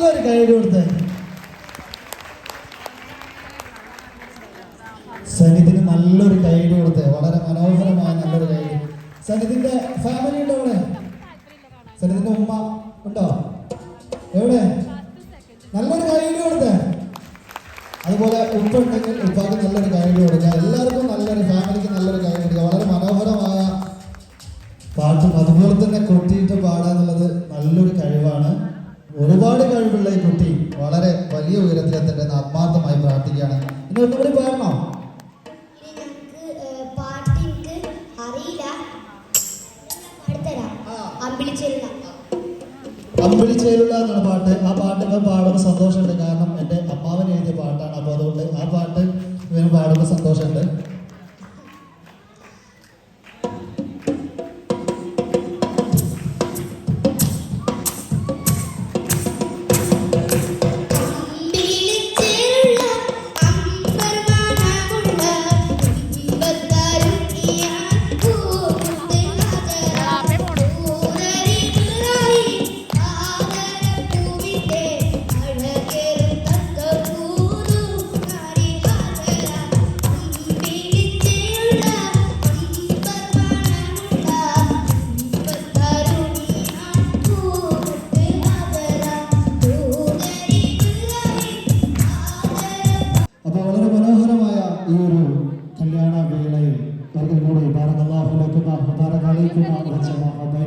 നല്ലൊരു കൈയടി കൊടുത്തേ. സനിതിന് നല്ലൊരു കൈഡ് കൊടുത്തേ. വളരെ മനോഹരമായ നല്ലൊരു കൈഡ് സനിതിന്റെ ഫാമിലി ഉണ്ടോ അവിടെ? സനിതിന്റെ ഉമ്മ ഉണ്ടോ? എവിടെ? നല്ലൊരു കൈഡ് കൊടുത്തേ. അതുപോലെ ഉപ്പ ഉണ്ടെങ്കിൽ ഉപ്പാക്ക് നല്ലൊരു കൈ കൊടുക്കുക. എല്ലാവർക്കും നല്ലൊരു ഫാമിലിക്ക് നല്ലൊരു കൈ കൊടുക്കുക. വളരെ മനോഹരമായ പാട്ടും അതുപോലെ തന്നെ കൊട്ടിയിട്ട് കഴിവാണ് കഴിവുള്ള ഈ കുട്ടി വളരെ വലിയ ഉയരത്തിലെത്തട്ടെ എന്ന് ആത്മാർത്ഥമായി പ്രാർത്ഥിക്കുകയാണ്. ഇനി ഒന്നുകൂടി പാടണോ അമ്പിളിച്ചേലുള്ള. എന്നാണ് പാട്ട്. ആ പാട്ട് ഇവൻ പാടുമ്പോൾ സന്തോഷമുണ്ട്. കാരണം എന്റെ അമ്മാവൻ എഴുതിയ പാട്ടാണ്. അപ്പോൾ അതുകൊണ്ട് ആ പാട്ട് ഇവന് പാടുമ്പോൾ സന്തോഷമുണ്ട്. കല്യാണ വേളയിൽ ഒരിക്കൽ കൂടി ബാറകല്ലാഹു ലക്കും ബാറക അലൈക്കും വറഹ്മത്തുള്ളാഹി